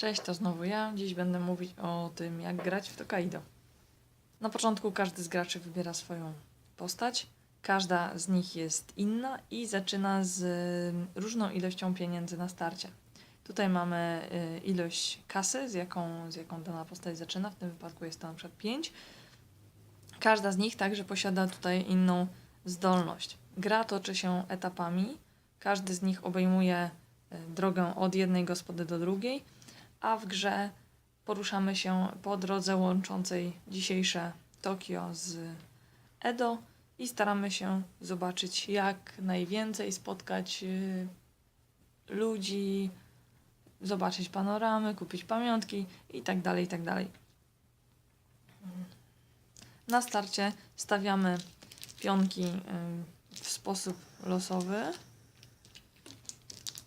Cześć, to znowu ja. Dziś będę mówić o tym, jak grać w Tokaido. Na początku każdy z graczy wybiera swoją postać. Każda z nich jest inna i zaczyna z y, różną ilością pieniędzy na starcie. Tutaj mamy y, ilość kasy, z jaką, z jaką dana postać zaczyna. W tym wypadku jest to na przykład 5. Każda z nich także posiada tutaj inną zdolność. Gra toczy się etapami. Każdy z nich obejmuje y, drogę od jednej gospody do drugiej a w grze poruszamy się po drodze łączącej dzisiejsze Tokio z Edo i staramy się zobaczyć jak najwięcej, spotkać y, ludzi, zobaczyć panoramy, kupić pamiątki i tak dalej, i tak. Na starcie stawiamy pionki y, w sposób losowy,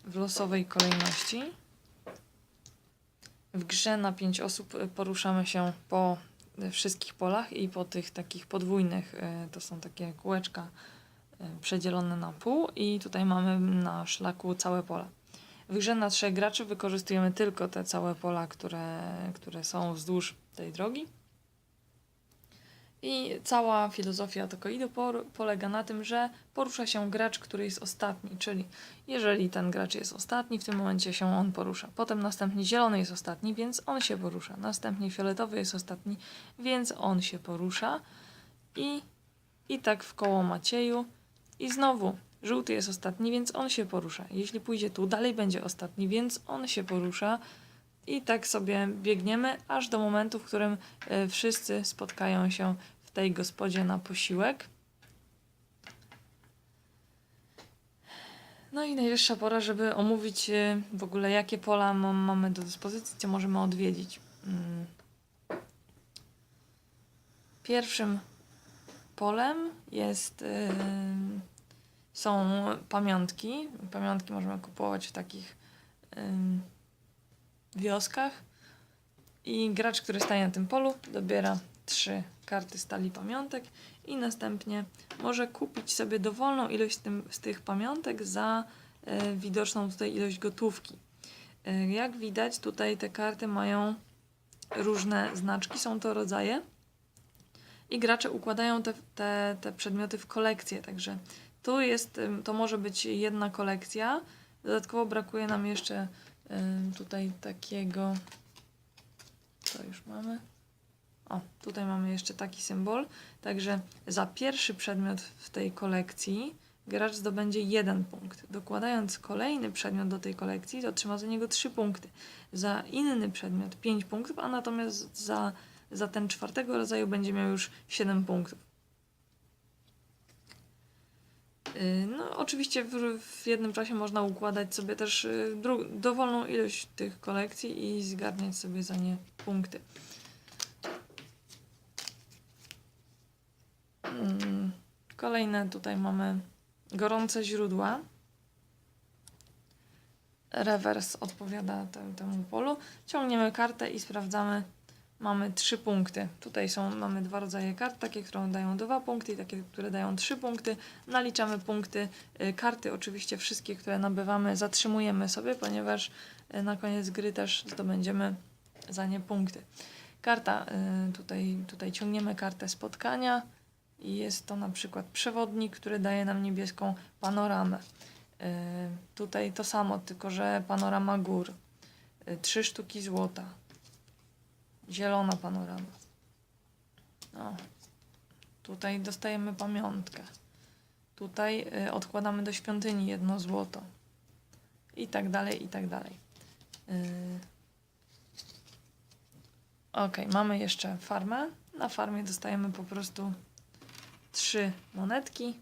w losowej kolejności. W grze na 5 osób y, poruszamy się po y, wszystkich polach i po tych takich podwójnych, y, to są takie kółeczka przedzielone na pół i tutaj mamy na szlaku całe pola. W grze na trzech graczy wykorzystujemy tylko te całe pola, które, które są wzdłuż tej drogi. I cała filozofia Tokoido polega na tym, że porusza się gracz, który jest ostatni, czyli jeżeli ten gracz jest ostatni, w tym momencie się on porusza. Potem następnie zielony jest ostatni, więc on się porusza. Następnie fioletowy jest ostatni, więc on się porusza. I, i tak w koło Macieju. I znowu żółty jest ostatni, więc on się porusza. Jeśli pójdzie tu, dalej będzie ostatni, więc on się porusza. I tak sobie biegniemy, aż do momentu, w którym e, wszyscy spotkają się tej gospodzie na posiłek. No i najwyższa pora, żeby omówić e, w ogóle, jakie pola mam, mamy do dyspozycji, co możemy odwiedzić. Mm. Pierwszym polem jest, e, są pamiątki. Pamiątki możemy kupować w takich em, wioskach. I gracz, który staje na tym polu, dobiera trzy karty stali pamiątek i następnie może kupić sobie dowolną ilość tym, z tych pamiątek za e, widoczną tutaj ilość gotówki. E, jak widać, tutaj te karty mają różne znaczki, są to rodzaje i gracze układają te, te, te przedmioty w kolekcję, także tu jest, to może być jedna kolekcja. Dodatkowo brakuje nam jeszcze tutaj takiego, co już mamy? O, tutaj mamy jeszcze taki symbol. Także za pierwszy przedmiot w tej kolekcji gracz zdobędzie jeden punkt. Dokładając kolejny przedmiot do tej kolekcji, otrzyma za niego trzy punkty. Za inny przedmiot 5 punktów, a natomiast za, za ten czwartego rodzaju będzie miał już 7 punktów. Yy, No, oczywiście w, w jednym czasie można układać sobie też dru- dowolną ilość tych kolekcji i zgarniać sobie za nie punkty. Kolejne tutaj mamy gorące źródła. Rewers odpowiada te- temu polu. Ciągniemy kartę i sprawdzamy. Mamy trzy punkty. Tutaj są, mamy dwa rodzaje kart, takie, które dają dwa punkty i takie, które dają trzy punkty. Naliczamy punkty. Y, Karty oczywiście wszystkie, które nabywamy, zatrzymujemy sobie, ponieważ y, na koniec gry też zdobędziemy za nie punkty. Karta, y, tutaj, tutaj ciągniemy kartę spotkania i jest to na przykład przewodnik, który daje nam niebieską panoramę. Y, Tutaj to samo, tylko że panorama gór. Y, Trzy sztuki złota. Zielona panorama. No. Tutaj dostajemy pamiątkę. Tutaj y, odkładamy do świątyni jedno złoto. I tak dalej, i tak dalej. Ok, mamy jeszcze farmę. Na farmie dostajemy po prostu trzy monetki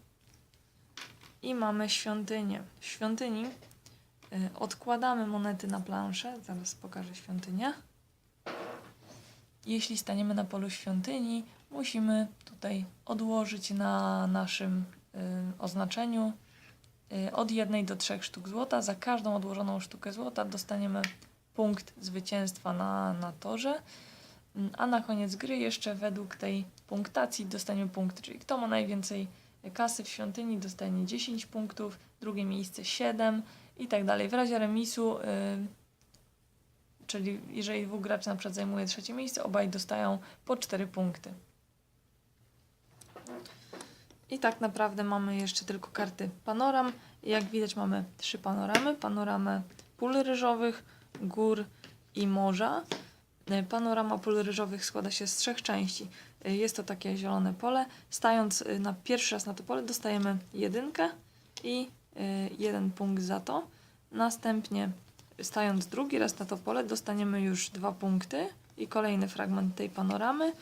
i mamy świątynię. W świątyni y, odkładamy monety na planszę. Zaraz pokażę świątynię. Jeśli staniemy na polu świątyni, musimy tutaj odłożyć na naszym y, oznaczeniu y, od jednej do trzech sztuk złota. Za każdą odłożoną sztukę złota dostaniemy punkt zwycięstwa na, na torze. Mm, A na koniec gry jeszcze według tej punktacji dostaniemy punkty, czyli kto ma najwięcej kasy w świątyni dostanie 10 punktów, drugie miejsce 7 i tak dalej. W razie remisu y, czyli jeżeli dwóch graczy na przykład zajmuje trzecie miejsce, obaj dostają po 4 punkty. I tak naprawdę mamy jeszcze tylko karty panoram. Jak widać mamy trzy panoramy. Panoramę pól ryżowych, gór i morza. Y, Panorama pól ryżowych składa się z trzech części. Y, Jest to takie zielone pole. Stając y, na pierwszy raz na to pole dostajemy jedynkę i jeden punkt za to. Następnie stając drugi raz na to pole dostaniemy już dwa punkty i kolejny fragment tej panoramy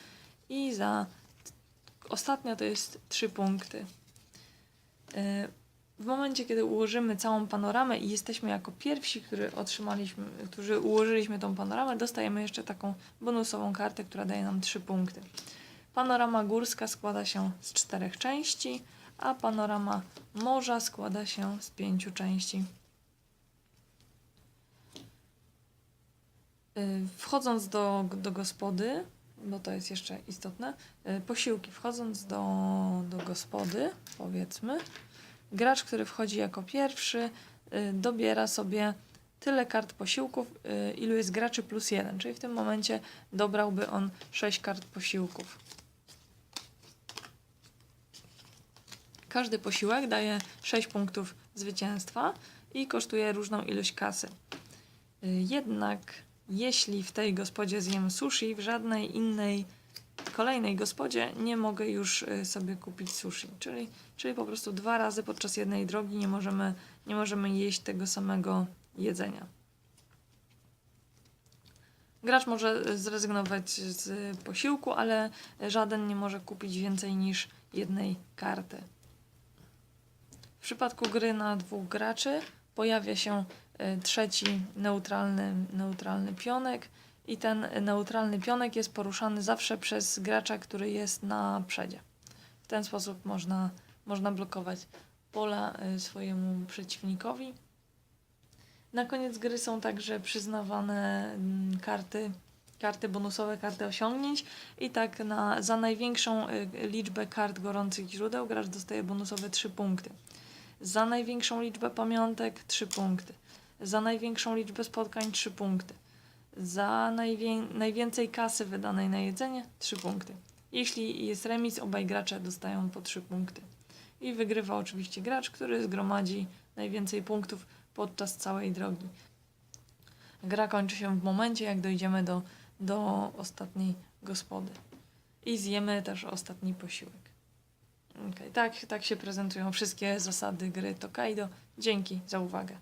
i za ostatnio to jest trzy punkty. W momencie, kiedy ułożymy całą panoramę i jesteśmy jako pierwsi, którzy otrzymaliśmy, którzy ułożyliśmy tą panoramę, dostajemy jeszcze taką bonusową kartę, która daje nam trzy punkty. Panorama górska składa się z czterech części, a panorama morza składa się z pięciu części. Y, Wchodząc do, do gospody, bo to jest jeszcze istotne, y, posiłki. Wchodząc do, do gospody, powiedzmy, gracz, który wchodzi jako pierwszy, y, dobiera sobie tyle kart posiłków, y, ilu jest graczy plus jeden, czyli w tym momencie dobrałby on 6 kart posiłków. Każdy posiłek daje 6 punktów zwycięstwa i kosztuje różną ilość kasy. Y, Jednak jeśli w tej gospodzie zjem sushi, w żadnej innej kolejnej gospodzie nie mogę już y, sobie kupić sushi. Czyli, czyli po prostu dwa razy podczas jednej drogi nie możemy, nie możemy jeść tego samego jedzenia. Gracz może zrezygnować z posiłku, ale żaden nie może kupić więcej niż jednej karty. W przypadku gry na dwóch graczy pojawia się y, trzeci neutralny, neutralny pionek i ten neutralny pionek jest poruszany zawsze przez gracza, który jest na przodzie. W ten sposób można, można blokować pola y, swojemu przeciwnikowi. Na koniec gry są także przyznawane mm, karty, karty bonusowe, karty osiągnięć i tak na, za największą y, liczbę kart gorących źródeł gracz dostaje bonusowe 3 punkty. Za największą liczbę pamiątek 3 punkty. Za największą liczbę spotkań 3 punkty. Za najwię- najwięcej kasy wydanej na jedzenie 3 punkty. Jeśli jest remis, obaj gracze dostają po 3 punkty. I wygrywa oczywiście gracz, który zgromadzi najwięcej punktów podczas całej drogi. Gra kończy się w momencie, jak dojdziemy do, do ostatniej gospody. I zjemy też ostatni posiłek. Okay, tak, tak się prezentują wszystkie zasady gry Tokaido. Dzięki za uwagę.